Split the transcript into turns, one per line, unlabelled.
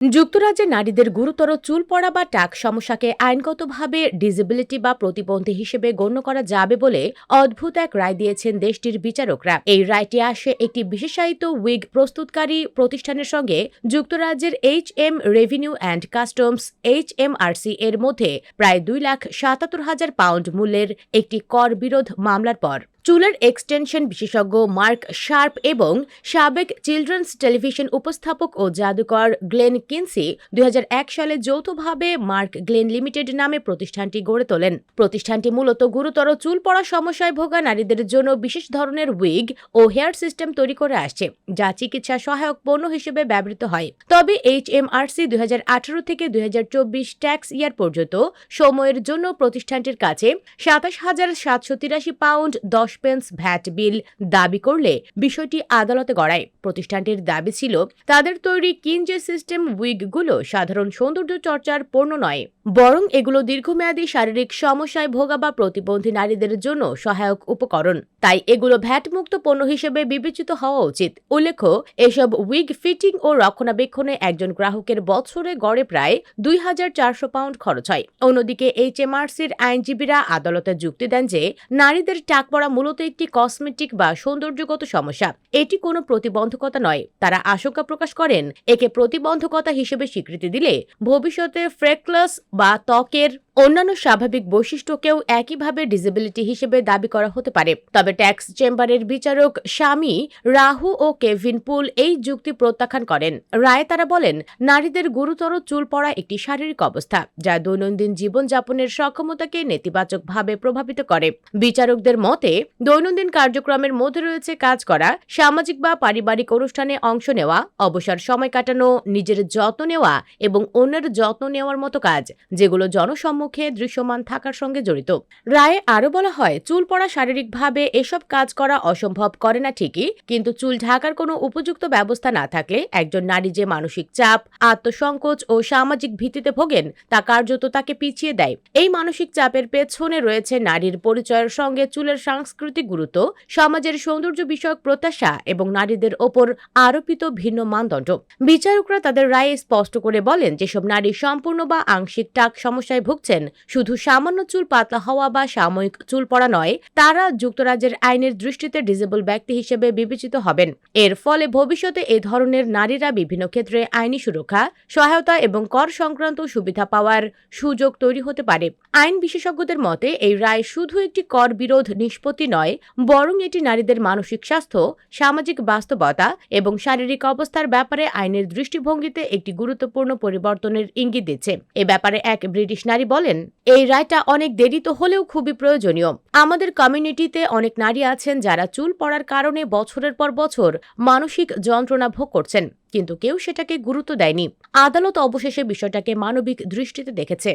যুক্তরাজ্যে নারীদের গুরুতর চুল পড়া বা টাক সমস্যাকে আইনগতভাবে ডিসেবিলিটি বা প্রতিবন্ধী হিসেবে গণ্য করা যাবে বলে অদ্ভুত এক রায় দিয়েছেন দেশটির বিচারকরা। এই রায়টি আসে একটি বিশেষায়িত উইগ প্রস্তুতকারী প্রতিষ্ঠানের সঙ্গে যুক্তরাজ্যের H M revenue and customs H M RC এর মধ্যে প্রায় দুই লাখ সাতাত্তর হাজার পাউন্ড মূল্যের একটি কর বিরোধ মামলার পর। চুলের এক্সটেনশন বিশেষজ্ঞ মার্ক শার্প এবং সাবেক চিলড্রেন্স টেলিভিশন উপস্থাপক ও জাদুকর গ্লেন কিনসি দুই হাজার এক সালে যৌথভাবে মার্ক গ্লেন লিমিটেড নামে প্রতিষ্ঠানটি গড়ে তোলেন। প্রতিষ্ঠানটি মূলত গুরুতর চুল পড়া সমস্যায় ভোগা নারীদের জন্য বিশেষ ধরনের উইগ ও হেয়ার সিস্টেম তৈরি করে আসছে, যা চিকিৎসা সহায়ক পণ্য হিসেবে ব্যবহৃত হয়। তবে এইচ এম আর আরসি দুই থেকে দুই হাজার চব্বিশ ট্যাক্স ইয়ার পর্যন্ত সময়ের জন্য প্রতিষ্ঠানটির কাছে সাতাশ হাজার সাতশো তিরাশি পাউন্ড দশ পেন্স ভ্যাট বিল দাবি করলে বিষয়টি আদালতে গড়ায়। প্রতিষ্ঠানটির দাবি ছিল, তাদের তৈরি কিনজে সিস্টেম উইগগুলো সাধারণ সৌন্দর্য চর্চার পণ্য নয়, বরং এগুলো দীর্ঘমেয়াদী শারীরিক সমস্যায় ভোগা বা প্রতিবন্ধী নারীদের জন্য সহায়ক উপকরণ। তাই এগুলো ভ্যাট মুক্ত পণ্য হিসেবে বিবেচিত হওয়া উচিত। উল্লেখ্য, এসব উইগ ফিটিং ও রক্ষণাবেক্ষণে একজন গ্রাহকের বছরে গড়ে প্রায় দুই হাজার চারশো পাউন্ড খরচ হয়। অন্যদিকে এইচএমআরসির আইনজীবীরা আদালতে যুক্তি দেন যে, নারীদের টাক পড়া মূলত একটি কসমেটিক বা সৌন্দর্যগত সমস্যা। এটি কোনো প্রতিবন্ধকতা নয়। তারা আশঙ্কা প্রকাশ করেন, একে প্রতিবন্ধকতা হিসেবে স্বীকৃতি দিলে ভবিষ্যতে ফ্রেকলাস বা ত্বকের অন্যান্য স্বাভাবিক বৈশিষ্ট্যকেও একইভাবে ডিসেবিলিটি হিসেবে দাবি করা হতে পারে। তবে ট্যাক্স চেম্বারের বিচারক স্বামী রাহু ও কেভিন পুল এই যুক্তি প্রত্যাখ্যান করেন। রায়ে তারা বলেন, নারীদের গুরুতর চুল পড়া একটি শারীরিক অবস্থা, যা দৈনন্দিন জীবনযাপনের সক্ষমতাকে নেতিবাচকভাবে প্রভাবিত করে। বিচারকদের মতে দৈনন্দিন কার্যক্রমের মধ্যে রয়েছে কাজ করা, সামাজিক বা পারিবারিক অনুষ্ঠানে অংশ নেওয়া, অবসর সময় কাটানো, নিজের যত্ন নেওয়া এবং অন্যের যত্ন নেওয়ার মতো কাজ, যেগুলো জনসম্মুখে দৃশ্যমান থাকার সঙ্গে জড়িত। রায়ে আরও বলা হয়, চুল পড়া শারীরিকভাবে এসব কাজ করা অসম্ভব করে না ঠিকই, কিন্তু চুল ঢাকার কোনো উপযুক্ত ব্যবস্থা না থাকলে একজন নারী যে মানসিক চাপ, আত্মসংকোচ ও সামাজিক ভিত্তিতে ভোগেন, তা কার্যত তাকে পিছিয়ে দেয়। এই মানসিক চাপের পেছনে রয়েছে নারীর পরিচয়ের সঙ্গে চুলের সাংস্কৃতিক গুরুত্ব, সমাজের সৌন্দর্য বিষয়ক প্রত্যাশা এবং নারীদের ওপর আরোপিত ভিন্ন মানদণ্ড। বিচারকরা তাদের রায়ে স্পষ্ট করে বলেন, যেসব নারী সম্পূর্ণ বা আংশিক টাক সমস্যায় ভুগছেন, শুধু সামান্য চুল পাতলা হওয়া বা সাময়িক চুল পড়া নয়, তারা যুক্তরাজ্যের আইনের দৃষ্টিতে ডিজেবল ব্যক্তি হিসেবে বিবেচিত হবেন। এর ফলে ভবিষ্যতে এ ধরনের নারীরা বিভিন্ন ক্ষেত্রে আইনি সুরক্ষা, সহায়তা এবং কর সংক্রান্ত সুবিধা পাওয়ার সুযোগ তৈরি হতে পারে। আইন বিশেষজ্ঞদের মতে, এই রায় শুধু একটি কর বিরোধ নিষ্পত্তি নয়, বরং এটি নারীদের মানসিক স্বাস্থ্য, সামাজিক বাস্তবতা এবং শারীরিক অবস্থার ব্যাপারে আইনের দৃষ্টিভঙ্গিতে একটি গুরুত্বপূর্ণ পরিবর্তনের ইঙ্গিত দিচ্ছে। এ ব্যাপারে এক ব্রিটিশ নারী বলেন, এই রায়টা অনেক দেরিত হলেও খুবই প্রয়োজনীয়। আমাদের কমিউনিটিতে অনেক নারী আছেন যারা চুল পড়ার কারণে বছরের পর বছর মানসিক যন্ত্রণা ভোগ করছেন, কিন্তু কেউ সেটাকে গুরুত্ব দেয়নি। আদালত অবশেষে বিষয়টাকে মানবিক দৃষ্টিতে দেখেছে।